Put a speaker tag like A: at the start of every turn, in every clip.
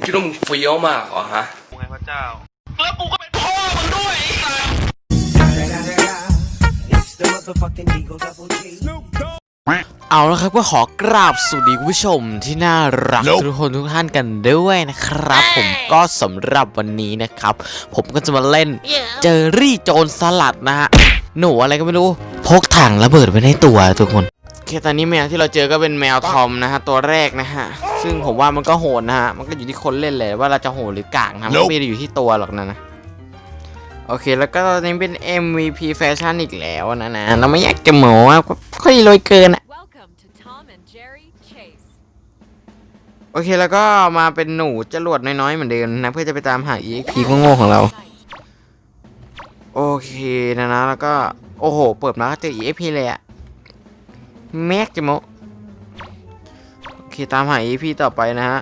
A: มึงคิดว่ามึงเฟี้ยวมากเหรอฮะ
B: ไงพระเจ้า แล้วกูก็เป็นพ่อมึงด้วยไอ้สัส
C: It's the motherfucking Eagle Double G.
D: เอาละครับก็ขอกราบสวัสดีคุณผู้ชมที่น่ารักทุกคนทุกท่านกันด้วยนะครับ ผมก็สำหรับวันนี้นะครับ ผมก็จะมาเล่นเจอรี่โจรสลัดนะฮะหนูอะไรก็ไม่รู้ พกถังระเบิดไว้ในตัวทุกคนโอเคตอนนี้แมวที่เราเจอก็เป็นแมวทอมนะฮะตัวแรกนะฮะ ซึ่งผมว่ามันก็โหดนะฮะ มันก็อยู่ที่คนเล่นเลยว่าเราจะโหดหรือกากนะ มันไม่ได้อยู่ที่ตัวหรอกนะนะ โอเค แล้วก็ตอนนี้เป็น MVP แฟชั่นอีกแล้วนะนะ เราไม่อยากจะโม้ว่าค่อยลอยเกินอะ
E: Welcome to Tom and Jerry Chase.
D: โอเค แล้วก็มาเป็นหนูจรวดน้อยๆ เหมือนเดิมนะ เพื่อจะไปตามหา EXP โง่ๆของเรา โอเคนะนะ แล้วก็ โอ้โห เปิดมาก็เจอ EXP เลยอะแม็กจะโมโอเค ตามหา EXP ต่อไปนะฮะ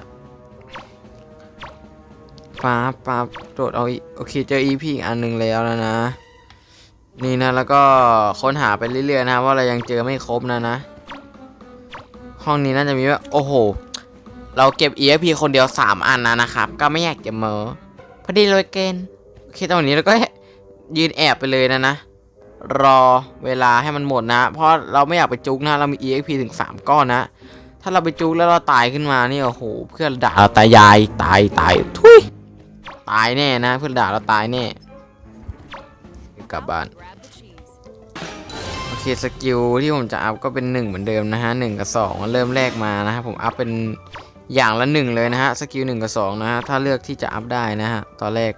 D: ป๊าป๊าบโดดเอาโอเคเจอ EP อีกอันหนึ่งแล้วนะนะ นี่นะแล้วก็ค้นหาไปเรื่อยๆนะว่าเรายังเจอไม่ครบนะนะ ห้องนี้น่าจะมีว่าโอ้โห เราเก็บ EFP คนเดียว 3 อันนะนะครับ ก็ไม่อยากจะเมอพอดีเลยเกณฑ์โอเคตอนนี้เราก็ยืนแอบไปเลยนะนะรอเวลาให้มันหมดนะ เพราะเราไม่อยากไปจุกนะ เรามี EXP ถึง 3 ก้อนนะ ถ้าเราไปจุกแล้วเราตายขึ้นมานี่โอ้โหเพื่อนด่าเราตายยายตายตายทุยตายแน่นะ เพื่อนด่าเราตายแน่กลับบ้านโอเคสกิลที่ผมจะอัพก็เป็น 1 เหมือนเดิมนะฮะหกับ2เริ่มแรกมานะฮะผมอัพเป็นอย่างละ 1 เลยนะฮะสกิล1กับ2นะฮะถ้าเลือกที่จะอัพได้นะฮะตอนแรก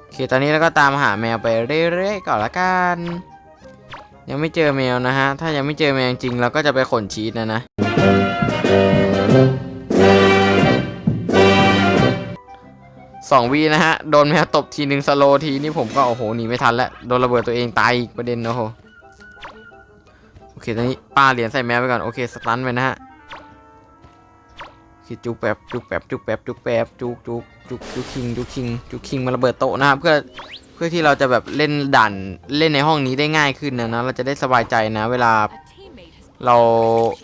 D: โอเคตอนนี้เราก็ตามหาแมวไปเรื่อยๆก่อนละกัน ยังไม่เจอแมวนะฮะ ถ้ายังไม่เจอแมวจริงเราก็จะไปขนชีสนะนะ สองวีนะฮะ โดนแมวตบทีหนึ่งสโลทีนี่ผมก็โอ้โหหนีไม่ทันแล้ว โดนระเบิดตัวเองตายอีกประเด็นโอ้โห โอเคตอนนี้ป้าเหรียญใส่แมวไปก่อน โอเคสตันไปนะฮะโอจุกแป๊บจุกแป๊บจุกแป๊บจุกแป๊บจุกจุกจุกจุกคิงจุกคิงจุกคิงมาระเบิดโต๊ะนะฮะเพื่อ พื่อที่เราจะแบบเล่นด่านเล่นในห้องนี้ได้ง่ายขึ้นนะนะเราจะได้สบายใจนะ เวลาเรา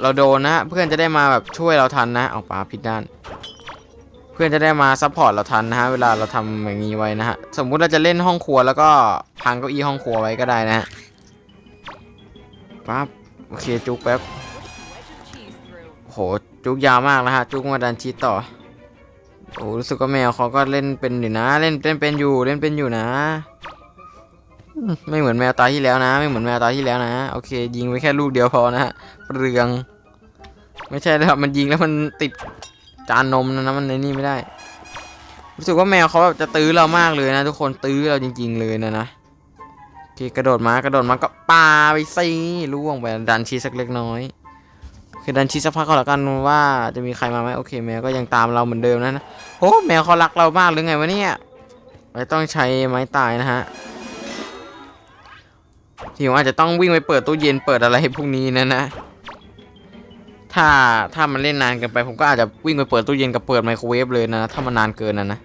D: เราโดนนะ เพื่อนจะได้มาแบบช่วยเราทันนะเอาปลาผิดด้าน เพื่อนจะได้มาซัพพอร์ตเราทันนะฮะเวลาเราทำอย่างนี้ไว้นะฮะสมมุติเราจะเล่นห้องครัวแล้วก็พังเก้าอี้ห้องครัวไว้ก็ได้นะฮะปั๊บโอเคจุกแป๊บโหจุกยาวมากนะฮะจุกมาดันชีตต่อ โอ้รู้สึกว่าแมวเขาก็เล่นเป็นอยู่นะ เล่นเล่นเป็นอยู่เล่นเป็นอยู่นะ ไม่เหมือนแมวตาที่แล้วนะ ไม่เหมือนแมวตาที่แล้วนะโอเค ยิงไว้แค่ลูกเดียวพอนะฮะเปลือง ไม่ใช่แล้วมันยิงแล้วมันติดจานนมนะนะมันในนี่ไม่ได้ รู้สึกว่าแมวเขาแบบจะตื้อเรามากเลยนะ ทุกคนตื้อเราจริง ๆ เลยนะนะโอเคกระโดดมากระโดดมาก็ปาไปสิล่วงไปดันชีสักเล็กน้อย คือดันชีสักพักก็แล้วกันว่าจะมีใครมาไหมโอเคแมวก็ยังตามเราเหมือนเดิมนะนะโอ้แมวเขารักเรามากหรือไงวะเนี่ยไม่ต้องใช้ไม้ตายนะฮะที่ผมอาจจะต้องวิ่งไปเปิดตู้เย็นเปิดอะไรพวกนี้นะนะ ถ้าถ้ามันเล่นนานเกินไป ผมก็อาจจะวิ่งไปเปิดตู้เย็นกับเปิดไมโครเวฟเลยนะ ถ้ามันนานเกินนะนะ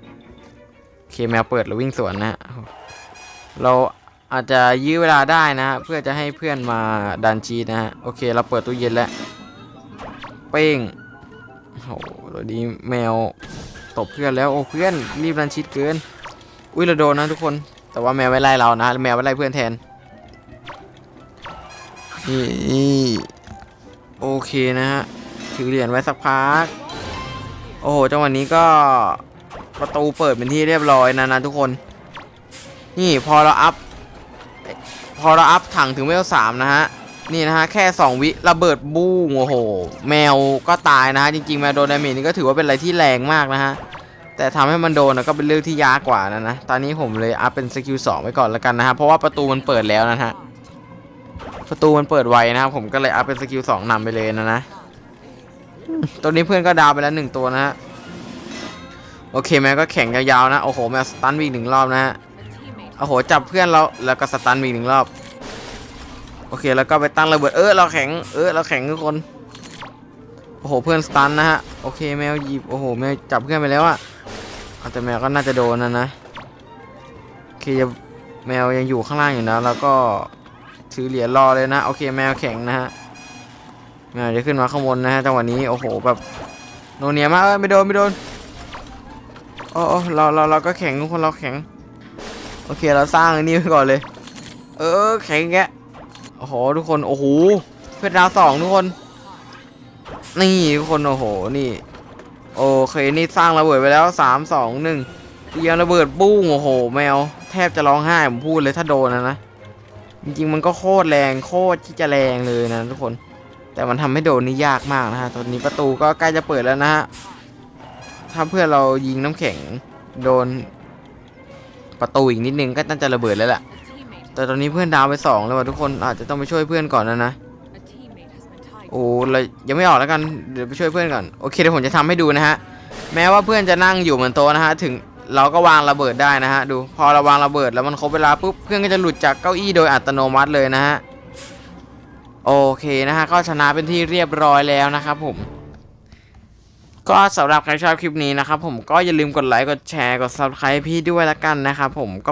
D: โอเคแมวเปิดแล้ววิ่งสวนนะ เราอาจจะยื้อเวลาได้นะ เพื่อจะให้เพื่อนมาดันชีสนะฮะโอเค เราเปิดตู้เย็นแล้ว เป้งโอ้โหดีแมวตบเพื่อนแล้วโอ้เพื่อนรีบดันชีสเกิน อุ้ยเราโดนนะทุกคน แต่ว่าแมวไม่ไล่เรานะแมวไม่ไล่เพื่อนแทนนี่นี่โอเคนะฮะถือเหรียญไว้สักพัก โอ้โหจังหวะนี้ก็ประตูเปิดเป็นที่เรียบร้อยนะนะทุกคน นี่พอเราอัพ พอเราอัพถังถึงเวลสามนะฮะ นี่นะฮะแค่ 2 วิระเบิดบูมโอ้โห แมวก็ตายนะฮะจริงๆแมวโดนดาเมจนี่ก็ถือว่าเป็นอะไรที่แรงมากนะฮะแต่ทำให้มันโดนนะก็เป็นเรื่องที่ยากกว่านะนะตอนนี้ผมเลยอัพเป็นสกิลสองไว้ก่อนแล้วกันนะฮะเพราะว่าประตูมันเปิดแล้วนะฮะประตูมันเปิดไวนะครับผมก็เลยอัพเป็นสกิลสองนำไปเลยนะนะตัวนี้เพื่อนก็ดาวไปแล้วหนึ่งตัวนะฮะโอเคแมวก็แข่งยาวๆนะโอ้โหแมวสตันวีกหนึ่งรอบนะฮะโอ้โหจับเพื่อนเราแล้วก็สตันวีกหนึ่งรอบ เคแล้วก็ไปตั้งระเบิดเออเราแข็งเออเราแข็งทุกคนโอ้โหเพื่อนสตันนะฮะโอเคแมวหยิบโอ้โหแมวจับเพื่อนไปแล้วอะเอาแต่แมวก็น่าจะโดนนะนะโอเคแมวยังอยู่ข้างล่างอยู่นะแล้วก็ถือเหรียญรอเลยนะโอเคแมวแข็งนะฮะแมวจะขึ้นมาข้างบนนะฮะจังหวะนี้โอ้โหแบบโนเนียมากเอ้ยไม่โดนไม่โดนโอ้โอ้เราเราเราก็แข็งทุกคนเราแข็งโอเคเราสร้างอันนี้ไว้ก่อนเลย เออแข็งแก โอ้โหทุกคนโอ้โหเพื่อนดาวสองทุกคน นี่ทุกคนโอ้โหนี่ โอเคนี่สร้างระเบิดไปแล้วสามสองหนึ่งเรียระเบิดปุ้งโอ้โห แมว แทบจะร้องไห้ผมพูดเลยถ้าโดนนะนะจริงๆมันก็โคตรแรงโคตรที่จะแรงเลยนะทุกคน แต่มันทำให้โดนนี่ยากมากนะฮะตอนนี้ประตูก็ใกล้จะเปิดแล้วนะฮะถ้าเพื่อนเรายิงน้ำแข็งโดนประตูอีกนิดนึงก็น่าจะระเบิดแล้วแหละ แต่ตอนนี้เพื่อนดาวไปสองแล้วว่ะทุกคนอาจจะต้องไปช่วยเพื่อนก่อนนะนะโอ้เลยยังไม่ออกแล้วกันเดี๋ยวไปช่วยเพื่อนก่อนโอเคเดี๋ยวผมจะทำให้ดูนะฮะแม้ว่าเพื่อนจะนั่งอยู่บนโต๊ะนะฮะถึงเราก็วางระเบิดได้นะฮะดูพอเราวางระเบิดแล้วมันครบเวลาปุ๊บเพื่อนก็จะหลุดจากเก้าอี้โดยอัตโนมัติเลยนะฮะโอเคนะฮะก็ชนะเป็นที่เรียบร้อยแล้วนะครับผมก็สำหรับใครชอบคลิปนี้นะครับผมก็อย่าลืมกดไลค์กดแชร์กด subscribe พี่ด้วยละกันนะครับผมก็